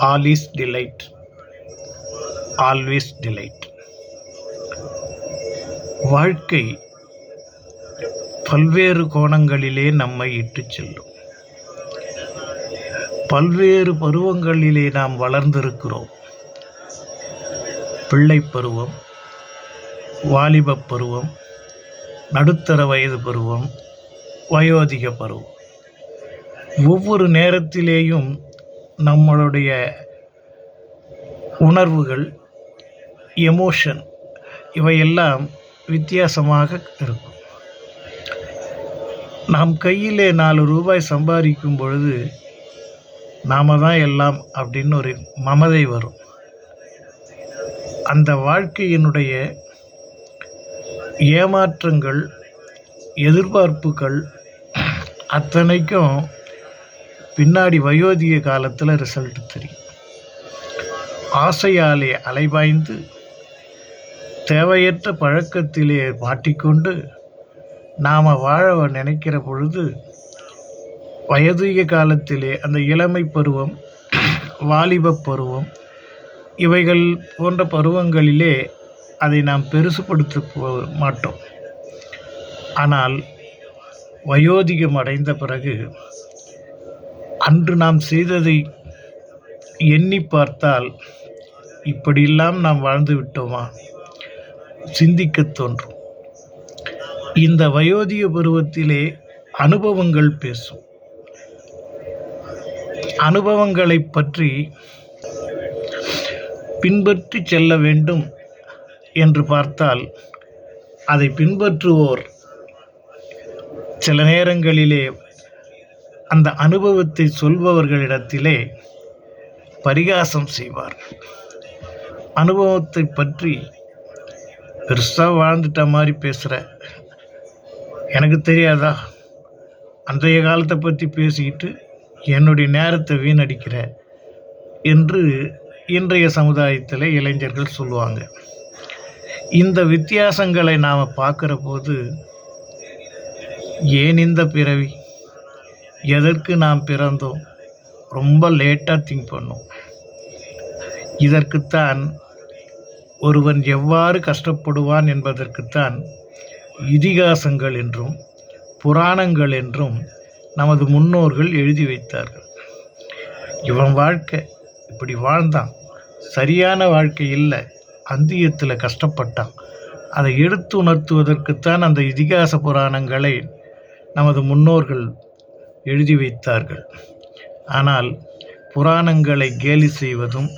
Alice delight always delight வாழ்க்கை பல்வேறு கோணங்களிலே நம்மை இட்டுச் செல்லும். பல்வேறு பருவங்களிலே நாம் வளர்ந்திருக்கிறோம். பிள்ளை பருவம் வாலிபப் பருவம் நடுத்தர வயது பருவம் வயோதிக பருவம். ஒவ்வொரு நேரத்திலேயும் நம்மளுடைய உணர்வுகள் எமோஷன் இவையெல்லாம் வித்தியாசமாக இருக்கும். நாம் கையிலே நாலு ரூபாய் சம்பாதிக்கும் பொழுது நாம தான் எல்லாம் அப்படின்னு ஒரு மமதை வரும். அந்த வாழ்க்கையினுடைய ஏமாற்றங்கள் எதிர்பார்ப்புகள் அத்தனைக்கும் பின்னாடி வயோதிக காலத்தில் ரிசல்ட் தெரியும். ஆசையாலே அலைபாய்ந்து தேவையற்ற பழக்கத்திலே மாட்டிக்கொண்டு நாம் வாழ நினைக்கிற பொழுது வயதிக காலத்திலே அந்த இளமை பருவம் வாலிப பருவம் இவைகள் போன்ற பருவங்களிலே அதை நாம் பெருசுப்படுத்த போ மாட்டோம். ஆனால் வயோதிகம் அடைந்த பிறகு அன்று நாம் செய்ததை எண்ணி பார்த்தால் இப்படியெல்லாம் நாம் வாழ்ந்து விட்டோமா? சிந்திக்கத் தோன்றும். இந்த வயோதிக பருவத்திலே அனுபவங்கள் பேசும். அனுபவங்களை பற்றி பின்பற்றி செல்ல வேண்டும் என்று பார்த்தால் அதை பின்பற்றுவோர் சில நேரங்களிலே அந்த அனுபவத்தை சொல்பவர்களிடத்திலே பரிகாசம் செய்வார். அனுபவத்தை பற்றி பெருசாக வாழ்ந்துட்ட மாதிரி பேசுகிற எனக்கு தெரியாதா? அன்றைய காலத்தை பற்றி பேசிக்கிட்டு என்னுடைய நேரத்தை வீணடிக்கிற என்று இன்றைய சமுதாயத்தில் இளைஞர்கள் சொல்லுவாங்க. இந்த வித்தியாசங்களை நாம் பார்க்குற போது ஏன் இந்த பிறவி? எதற்கு நாம் பிறந்தோம்? ரொம்ப லேட்டாக திங்க் பண்ணும். இதற்குத்தான் ஒருவன் எவ்வாறு கஷ்டப்படுவான் என்பதற்குத்தான் இதிகாசங்கள் என்றும் புராணங்கள் என்றும் நமது முன்னோர்கள் எழுதி வைத்தார்கள். இவன் வாழ்க்கை இப்படி வாழ்ந்தான். சரியான வாழ்க்கை இல்லை. அந்தியத்தில் கஷ்டப்பட்டான். அதை எடுத்து உணர்த்துவதற்குத்தான் அந்த இதிகாச புராணங்களை நமது முன்னோர்கள் எழுதி வைத்தார்கள். ஆனால் புராணங்களை கேலி செய்வதும்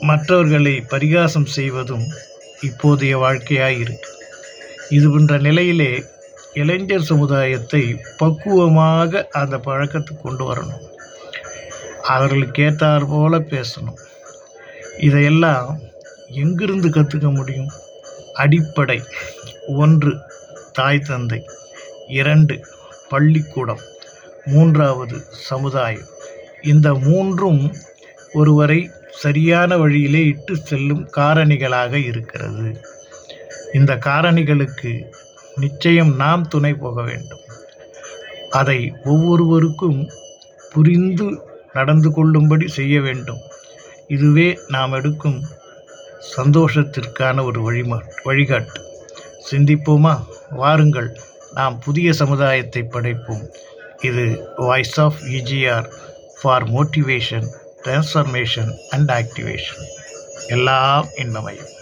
மற்றவர்களை பரிகாசம் செய்வதும் இப்போதைய வாழ்க்கையாக இருக்கு இது போன்ற நிலையிலே இளைஞர் சமுதாயத்தை பக்குவமாக அந்த பழக்கத்துக்கு கொண்டு வரணும். அவர்களுக்கு ஏற்றார் போல பேசணும். இதையெல்லாம் எங்கிருந்து கற்றுக்க முடியும்? அடிப்படை. ஒன்று தாய் தந்தை. இரண்டு பள்ளிக்கூடம். மூன்றாவது சமுதாயம். இந்த மூன்றும் ஒருவரை சரியான வழியிலே இட்டு செல்லும் காரணிகளாக இருக்கிறது. இந்த காரணிகளுக்கு நிச்சயம் நாம் துணை போக வேண்டும். அதை ஒவ்வொருவருக்கும் புரிந்து நடந்து கொள்ளும்படி செய்ய வேண்டும். இதுவே நாம் எடுக்கும் சந்தோஷத்திற்கான ஒரு வழிமா வழிகாட்டு. சிந்திப்போமா? வாருங்கள். நாம் புதிய சமுதாயத்தை படைப்போம். இது voice of EGR for motivation transformation and activation எல்லாம் இன்னமையும்